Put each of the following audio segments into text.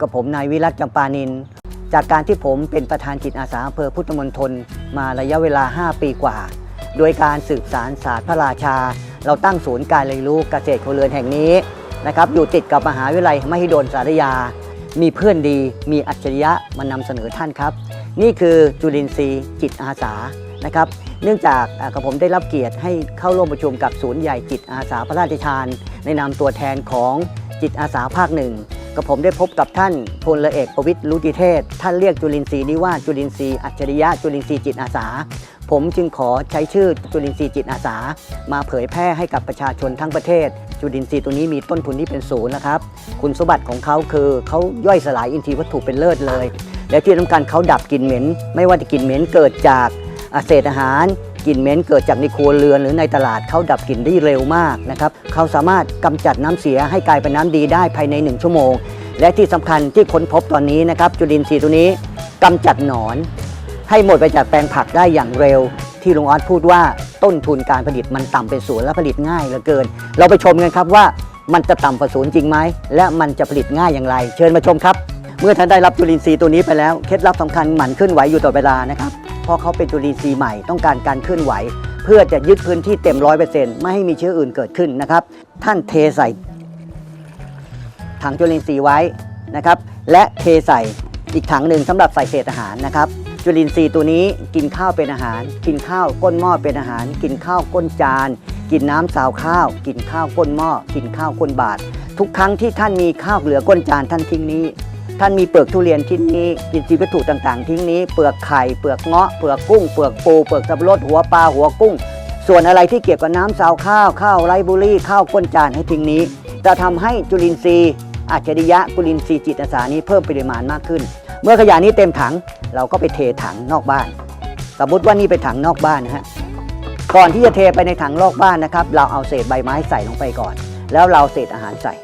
กับผมนายวิรัตจำปานิน จากการที่ผมเป็นประธานจิตอาสาอำเภอพุทธมณฑลมาระยะเวลา 5 ปีกว่า โดยการสืบสารศาสตร์พระราชา เราตั้งศูนย์การเรียนรู้เกษตรครัวเรือนแห่งนี้นะครับอยู่ติดกับมหาวิทยาลัยมหิดลสารยา มีเพื่อนดีมีอัจฉริยะมานำเสนอท่านครับ นี่คือจุลินทรีย์จิตอาสานะครับเนื่องจากกับผมได้รับเกียรติให้เข้าร่วมประชุมกับศูนย์ใหญ่จิตอาสาพระราชทาน ในนามตัวแทนของจิตอาสาภาคหนึ่ง กับผมได้พบกับท่านพลเอกประวิตรลุติเทศ ท่านเรียกจุลินทรีย์นี้ว่าจุลินทรีย์อัจฉริยะจุลินทรีย์จิตอาสา ผมจึงขอใช้ชื่อจุลินทรีย์จิตอาสา มาเผยแพร่ให้กับประชาชนทั้งประเทศ จุลินทรีย์ตัวนี้มีต้นทุนที่เป็นศูนย์นะครับ คุณสมบัติของเขาคือเขาย่อยสลายอินทรีย์วัตถุเป็นเลิศเลย และที่สำคัญเขาดับกลิ่นเหม็น ไม่ว่าจะกลิ่นเหม็นเกิดจากเศษอาหาร กลิ่นเหม็นเกิดจากในครัวเรือนหรือในตลาดเขาดับกลิ่นได้เร็วมากนะครับเขาสามารถกำจัดน้ำเสียให้กลายเป็นน้ำดีได้ภายใน 1 ชั่วโมง และที่สำคัญที่ค้นพบตอนนี้นะครับจุลินทรีย์ตัวนี้กำจัดหนอน ให้หมดไปจากแปลงผักได้อย่างเร็ว ที่ลุงออสพูดว่าต้นทุนการผลิตมันต่ำเป็นศูนย์และผลิตง่ายเหลือเกิน เราไปชมกันครับว่ามันจะต่ำกว่าศูนย์จริงไหมและมันจะผลิตง่ายอย่างไร เชิญมาชมครับ เมื่อท่านได้รับจุลินทรีย์ตัวนี้ไปแล้ว เคล็ดลับสำคัญหมั่นเคลื่อนไหวอยู่ตลอดเวลานะครับ เพราะเขาเป็นจุลินทรีย์ใหม่ต้องการการเคลื่อนไหว เพื่อจะยึดพื้นที่เต็มร้อยเปอร์เซ็นต์ไม่ให้มีเชื้ออื่นเกิดขึ้นนะครับ ท่านเทใส่ถังจุลินทรีย์ไว้นะครับ และเทใส่อีกถังหนึ่งสำหรับใส่เศษอาหารนะครับจุลินทรีย์ตัวนี้กินข้าวเป็นอาหาร กินข้าวก้นหม้อเป็นอาหาร กินข้าวก้นจาน กินน้ำสาวข้าว กินข้าวก้นหม้อกินข้าวก้นบาท ทุกครั้งที่ท่านมีข้าวเหลือก้นจานท่านทิ้งนี้ ท่านมีเปลือกทุเรียนทิ้งนี้กินซีวัตถุต่างๆ ทิ้งนี้เปลือกไข่เปลือกเงาะเปลือกกุ้งเปลือกปูเปลือกสับปะรดหัวปลาหัวกุ้ง ส่วนอะไรที่เกี่ยวกับน้ำสาวข้าวข้าวไรบุรี่ข้าวก้นจานให้ทิ้งนี้ จะทำให้จุลินทรีย์อัจฉริยะจุลินทรีย์จิตอาสานี้เพิ่มปริมาณมากขึ้น เมื่อขยะนี้เต็มถังเราก็ไปเทถังนอกบ้าน สมมติว่านี่เป็นถังนอกบ้านนะฮะก่อนที่จะเทไปในถังนอกบ้านนะครับ เราเอาเศษใบไม้ใส่ลงไปก่อน แล้วเราเศษอาหารใส่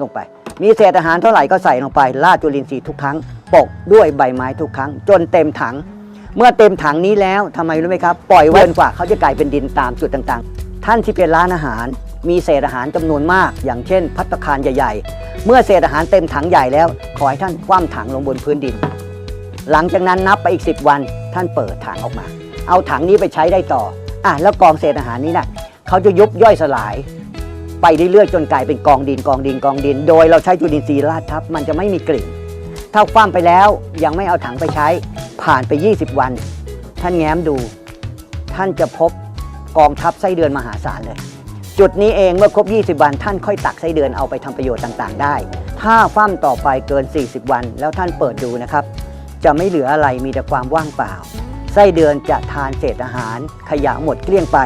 ลงไป มีเศษอาหารเท่าไหร่ก็ใส่ลงไปราดจุลินทรีย์ทุกครั้งปกด้วยใบไม้ทุกครั้ง จนเต็มถัง เมื่อเต็มถังนี้แล้วทำไมรู้ไหมครับปล่อยไว้จนกว่าเขาจะกลายเป็นดินตามจุดต่างๆ ท่านที่เป็นร้านอาหาร มีเศษอาหารจำนวนมาก อย่างเช่น พัตคารใหญ่ ๆ เมื่อเศษอาหารเต็มถังใหญ่แล้ว ขอให้ท่านคว่ำถังลงบนพื้นดิน หลังจากนั้นนับไปอีก 10 วัน ท่านเปิดถังออกมา เอาถังนี้ไปใช้ได้ต่ออะแล้วกองเศษอาหารนี้นะ่ะเขาจะยุบย่อยสลาย ไปเรื่อยๆจนกลายเป็นกองดินกองดินกองดิน โดยเราใช้จุลินทรีย์ราดทับ มันจะไม่มีกลิ่น ถ้าคว่ำไปแล้วยังไม่เอาถังไปใช้ ผ่านไป 20 วัน ท่านแง้มดู ท่านจะพบกองทัพไส้เดือนมหาศาลเลย จุดนี้เองเมื่อครบ 20 วัน ท่านค่อยตักไส้เดือนเอาไปทำประโยชน์ต่างๆ ได้ ถ้าคว่ำต่อไปเกิน 40 วัน แล้วท่านเปิดดูนะครับ จะไม่เหลืออะไรมีแต่ความว่างเปล่าไส้เดือนจะทานเศษอาหาร ขยะหมดเกลี้ยงไป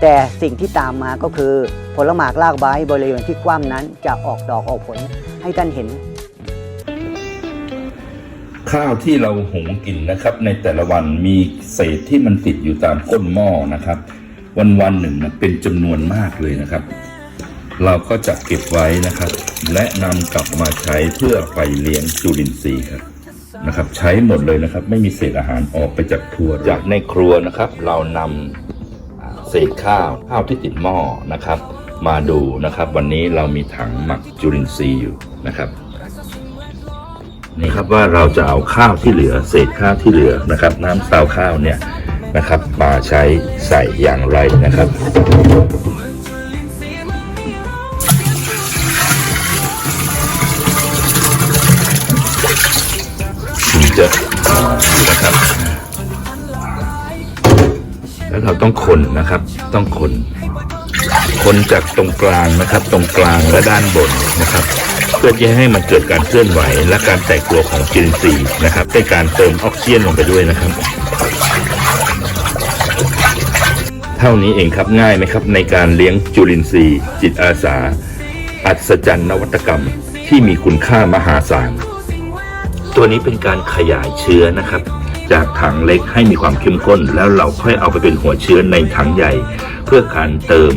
แต่สิ่งที่ตามมาก็คือ ผลหมากรากใบบริเวณที่คว่ำนั้นจะออกดอกออกผลให้ท่านเห็น ข้าวที่เราหุงกินนะครับ ในแต่ละวันมีเศษที่มันติดอยู่ตามก้นหม้อนะครับ วันวันหนึ่งนะเป็นจำนวนมากเลยนะครับ เราก็จะเก็บไว้นะครับ และนำกลับมาใช้เพื่อไปเลี้ยงจุลินทรีย์ครับนะครับ ใช้หมดเลยนะครับ ไม่มีเศษอาหารออกไปจากครัวจากในครัวนะครับ เรานำเศษข้าวข้าวที่ติดหม้อนะครับ มาดูนะครับ วันนี้เรามีถังหมักจุลินทรีย์อยู่นะครับนี่ครับว่าเราจะเอาข้าวที่เหลือเศษข้าวที่เหลือนะครับ น้ำซาวข้าวเนี่ยนะครับ มาใช้ใส่อย่างไรนะครับถึงจะนะครับแล้วเราต้องคนนะครับต้องคน คนจากตรงกลางนะครับ ตรงกลางและด้านบนนะครับ เพื่อจะให้มันเกิดการเคลื่อนไหว และการแตกตัวของจุลินทรีย์นะครับในการเติมออกซิเจนลงไปด้วยนะครับ เท่านี้เองครับง่ายไหมครับ ในการเลี้ยงจุลินทรีย์ จิตอาสา อัศจรรย์นวัตกรรมที่มีคุณค่ามหาศาลตัวนี้เป็นการขยายเชื้อนะครับ จากถังเล็กให้มีความเข้มข้น แล้วเราค่อยเอาไปเป็นหัวเชื้อในถังใหญ่ พื่อการเติม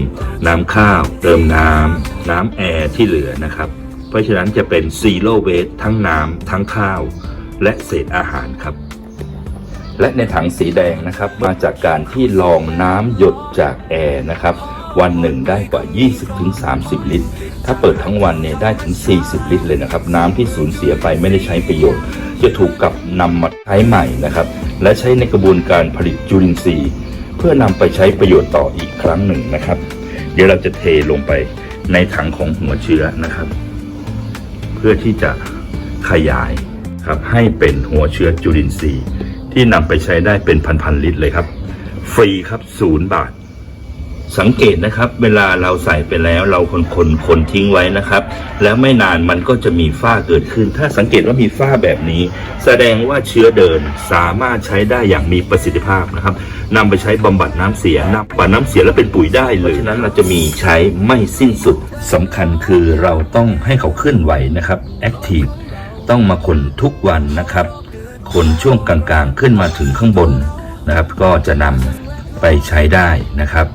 น้ำข้าว เติมน้ำน้ำแอร์ที่เหลือนะครับ เพราะฉะนั้นจะเป็นซีโร่เวสทั้งน้ำทั้งข้าว และเศษอาหารครับ และในถังสีแดงนะครับ มาจากการที่ลองน้ำหยดจากแอร์นะครับวันหนึ่งได้กว่า 20-30 ลิตร ถ้าเปิดทั้งวันเนี่ยได้ถึง 40 ลิตรเลยนะครับ น้ำที่สูญเสียไปไม่ได้ใช้ประโยชน์ จะถูกกลับนำมาใช้ใหม่นะครับ และใช้ในกระบวนการผลิตจุลินทรีย์ เพื่อนำไปใช้ประโยชน์ต่ออีกครั้งหนึ่งนะครับ เดี๋ยวเราจะเทลงไปในถังของหัวเชื้อนะครับ เพื่อที่จะขยายครับให้เป็นหัวเชื้อจุลินทรีย์ ที่นำไปใช้ได้เป็นพันๆลิตรเลยครับ ฟรีครับศูนย์บาท สังเกตนะครับเวลาเราใส่ไปแล้วเราคนคนคนทิ้งไว้นะครับ แล้วไม่นานมันก็จะมีฝ้าเกิดขึ้น ถ้าสังเกตว่ามีฝ้าแบบนี้ แสดงว่าเชื้อเดินสามารถใช้ได้อย่างมีประสิทธิภาพนะครับนำไปใช้บำบัดน้ำเสียนำบำบัดน้ำเสียแล้วเป็นปุ๋ยได้เลยเพราะฉะนั้นเราจะมีใช้ไม่สิ้นสุดสำคัญคือเราต้องให้เขาเคลื่อนไหวนะครับแอคทีฟต้องมาคนทุกวันนะครับคนช่วงกลางๆขึ้นมาถึงข้างบนนะครับ ก็จะนำไปใช้ได้นะครับ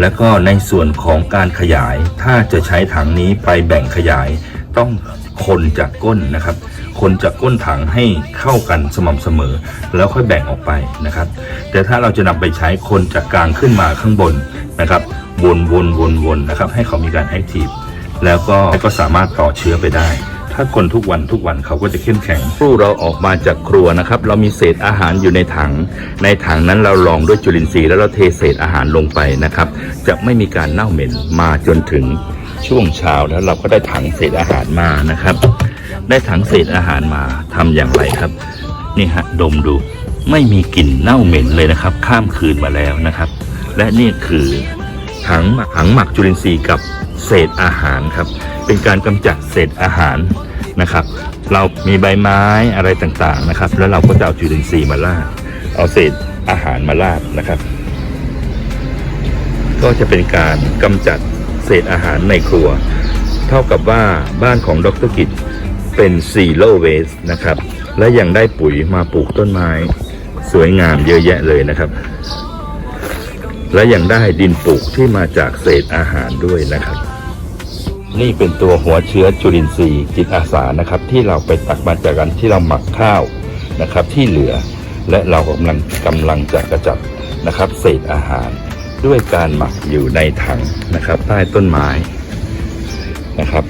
แล้วก็ในส่วนของการขยาย ถ้าจะใช้ถังนี้ไปแบ่งขยาย ต้องคนจากก้นนะครับ คนจากก้นถังให้เข้ากันสม่ำเสมอ แล้วค่อยแบ่งออกไปนะครับ แต่ถ้าเราจะนำไปใช้คนจากกลางขึ้นมาข้างบนนะครับ วนวนวนวนนะครับ ให้เขามีการแอคทีฟแล้วก็ก็สามารถต่อเชื้อไปได้ ถ้าคนทุกวันทุกวันเขาก็จะเข้มแข็งครู่เราออกมาจากครัวนะครับ เรามีเศษอาหารอยู่ในถัง ในถังนั้นเราลองด้วยจุลินทรีย์แล้วเราเทเศษอาหารลงไปนะครับ จะไม่มีการเน่าเหม็นมาจนถึงช่วงเช้าแล้วเราก็ได้ถังเศษอาหารมานะครับ ได้ถังเศษอาหารมาทำอย่างไรครับ นี่ฮะดมดูไม่มีกลิ่นเน่าเหม็นเลยนะครับ ข้ามคืนมาแล้วนะครับ และนี่คือถังหมักถังหมักจุลินทรีย์กับเศษอาหารครับ เป็นการกำจัดเศษอาหาร นะครับ เรามีใบไม้อะไรต่างๆนะครับ แล้วเราก็จะเอาจุลินทรีย์มาลาดเอาเศษอาหารมาลาดนะครับ ก็จะเป็นการกำจัดเศษอาหารในครัว เท่ากับว่าบ้านของดรกิจเป็น zero waste นะครับ และยังได้ปุ๋ยมาปลูกต้นไม้ สวยงามเยอะแยะเลยนะครับ และยังได้ดินปลูกที่มาจากเศษอาหารด้วยนะครับ นี่เป็นตัวหัวเชื้อจุลินทรีย์จิตอาสานะครับ ที่เราไปตักมาจากกันที่เราหมักข้าวนะครับ ที่เหลือ และเรากำลังกำลังจะกระจัดนะครับ เศษอาหาร ด้วยการหมักอยู่ในถังนะครับ ใต้ต้นไม้นะครับ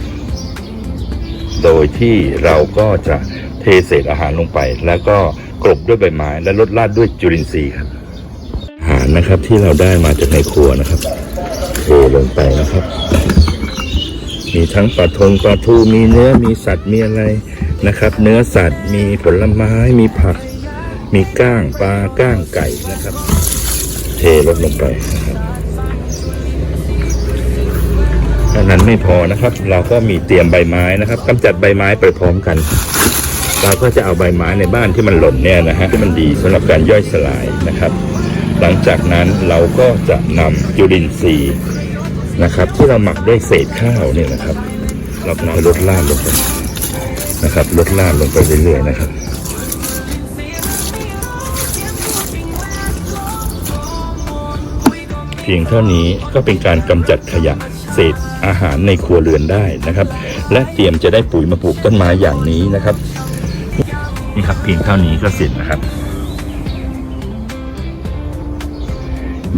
โดยที่เราก็จะเทเศษอาหารลงไป แล้วก็กลบด้วยใบไม้และลดราดด้วยจุลินทรีย์ครับอาหารนะครับที่เราได้มาจากในครัวนะครับเทลงไปนะครับ มีทั้งปลาทงปลาทูมีเนื้อมีสัตว์มีอะไรนะครับ เนื้อสัตว์มีผลไม้มีผัก มีก้างปลาก้างไก่นะครับ เทลดลงไปนะครับท่านั้นไม่พอนะครับ เราก็มีเตรียมใบไม้นะครับกำจัดใบไม้ไปพร้อมกัน เราก็จะเอาใบไม้ในบ้านที่มันหล่นเนี่ยนะฮะที่มันดีสำหรับการย่อยสลายนะครับ หลังจากนั้นเราก็จะนำจุลินทรีย์ นะครับ ที่เราหมักด้วยเศษข้าวเนี่ยนะครับ เรานำลดล่าดลงไปนะครับลดล่าดลงไปเรื่อยๆนะครับเพียงเท่านี้ก็เป็นการกำจัดขยะเศษอาหารในครัวเรือนได้นะครับ และเตรียมจะได้ปุ๋ยมาปลูกต้นไม้อย่างนี้นะครับนี่ครับเพียงเท่านี้ก็เสร็จนะครับ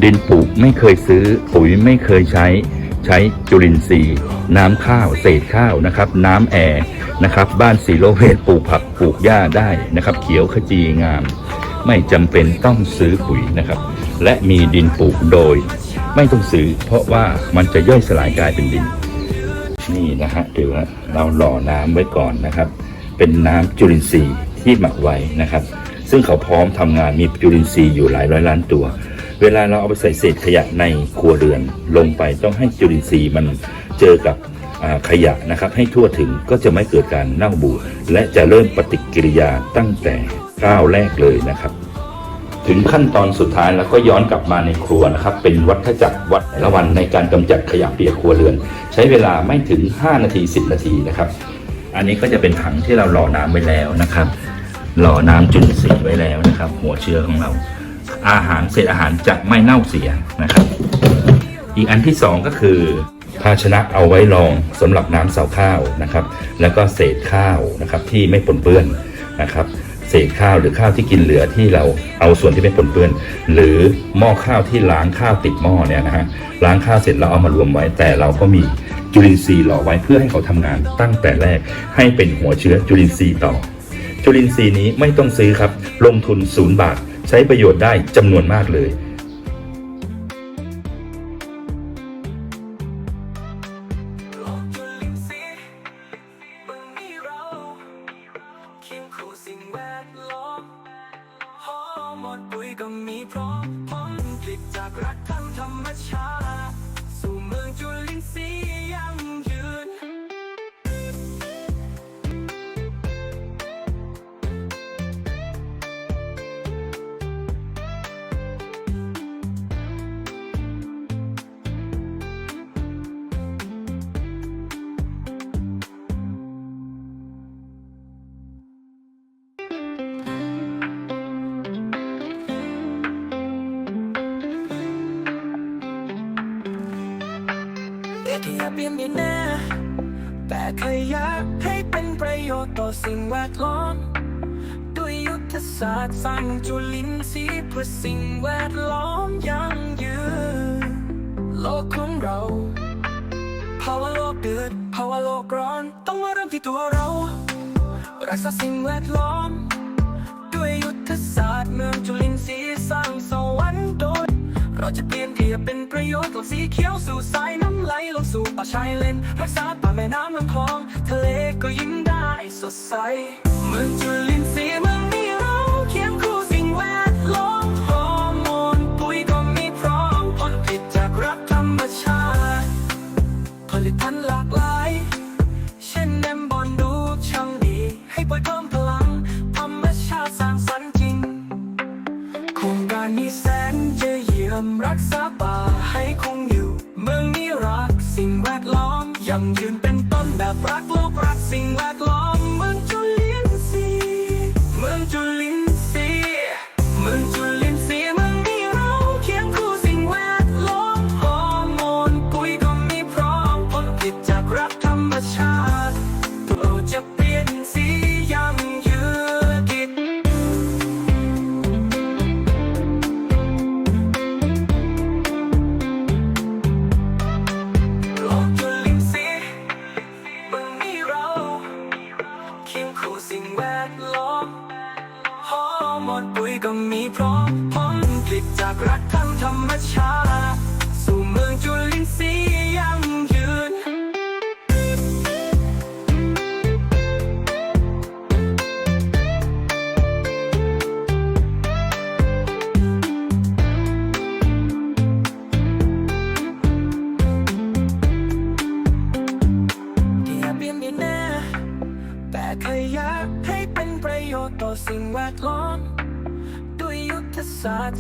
ดินปลูกไม่เคยซื้อ ปุ๋ยไม่เคยใช้ ใช้จุลินทรีย์ น้ำข้าวเศษข้าวนะครับ น้ำแอร์นะครับ บ้านสีโลเวทปลูกผักปลูกหญ้าได้นะครับ เขียวขจีงาม ไม่จำเป็นต้องซื้อปุ๋ยนะครับ และมีดินปลูกโดย ไม่ต้องซื้อ เพราะว่ามันจะย่อยสลายกลายเป็นดิน นี่นะฮะถือว่าเราหล่อน้ำไว้ก่อนนะครับ เป็นน้ำจุลินทรีย์ที่หมักไว้นะครับ ซึ่งเขาพร้อมทำงานมีจุลินทรีย์อยู่หลายร้อยล้านตัว เวลาเราเอาไปใส่เศษขยะในครัวเรือนลงไปต้องให้จุลินทรีย์มันเจอกับขยะนะครับ ให้ทั่วถึงก็จะไม่เกิดการเน่าบูดและจะเริ่มปฏิกิริยาตั้งแต่ก้าวแรกเลยนะครับ ถึงขั้นตอนสุดท้ายแล้วก็ย้อนกลับมาในครัวนะครับ เป็นวัฏจักรวัดแต่ละวันในการกำจัดขยะเปียกครัวเรือน ใช้เวลาไม่ถึง 5 นาที 10 นาทีนะครับ อันนี้ก็จะเป็นถังที่เราหล่อน้ำไว้แล้วนะครับ หล่อน้ำจุลินทรีย์ไว้แล้วนะครับ หัวเชื้อของเรา อาหารเศษอาหารจะไม่เน่าเสียนะครับ อีกอันที่สองก็คือ ภาชนะเอาไว้รองสำหรับน้ำเสาข้าวนะครับ แล้วก็เศษข้าวนะครับที่ไม่ปนเปื้อนนะครับเศษข้าวหรือข้าวที่กินเหลือที่เราเอาส่วนที่เป็นปนเปื้อน หรือหม้อข้าวที่ล้างข้าวติดหม้อเนี่ยนะฮะล้างข้าวเสร็จแล้วเอามารวมไว้ แต่เราก็มีจุลินทรีย์หล่อไว้เพื่อให้เขาทำงานตั้งแต่แรกให้เป็นหัวเชื้อจุลินทรีย์ต่อ จุลินทรีย์นี้ไม่ต้องซื้อครับ ลงทุนศูนย์บาท ใช้ประโยชน์ได้จำนวนมากเลย ก็มีพร้อม ปลี่ยนไม่แน่แต่เคยอยากให้เป็นประโยชน์ต่อสิ่งแวดล้อม ด้วยยุทธศาสตร์สร้างจุลินทรีย์เพื่อสิ่งแวดล้อมยั่งยืนโลกของเราภาวะโลกเดือดภาวะโลกร้อน ต้องมาเริ่มที่ตัวเรา รักษาสิ่งแวดล้อม ด้วยยุทธศาสตร์เมืองจุลินทรีย์สร้างสวรรค์โดย เราจะเปลี่ยนที่จะเป็นประโยชน์ลงสีเขียวสู่สายน้ำไหลลงสู่ป่าชายเลนรักษาป่าแม่น้ำลำคลอง ทะเลก็ยิ้มได้สดใสเมืองจุลิ ยังยืนเป็นต้นแบบรักโลกรักสิ่งแวดล้อม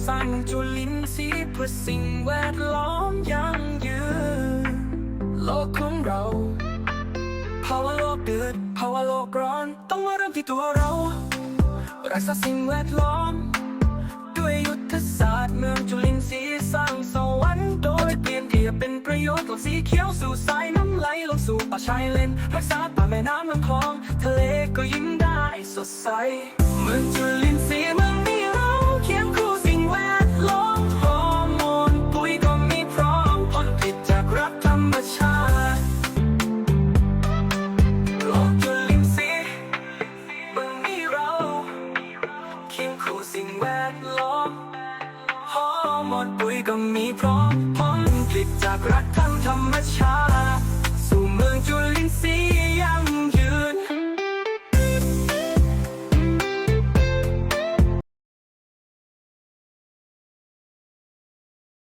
สร้างจุลินทรีย์เพื่อสิ่งแวดล้อมยั่งยืนโลกของเราภาวะโลกเดือดภาวะโลกร้อน ต้องมาเริ่มที่ตัวเรา รักษาสิ่งแวดล้อม ด้วยยุทธศาสตร์เมืองจุลินทรีย์สร้างสวรรค์โดยเปลี่ยนที่จะเป็นประโยชน์ของสีเขียวสู่สายน้ำไหลลงสู่ป่าชายเลน รักษาป่าแม่น้ำลำคลอง ทะเลก็ยิ้มได้สดใส เมืองจุลินทรีย์เมือง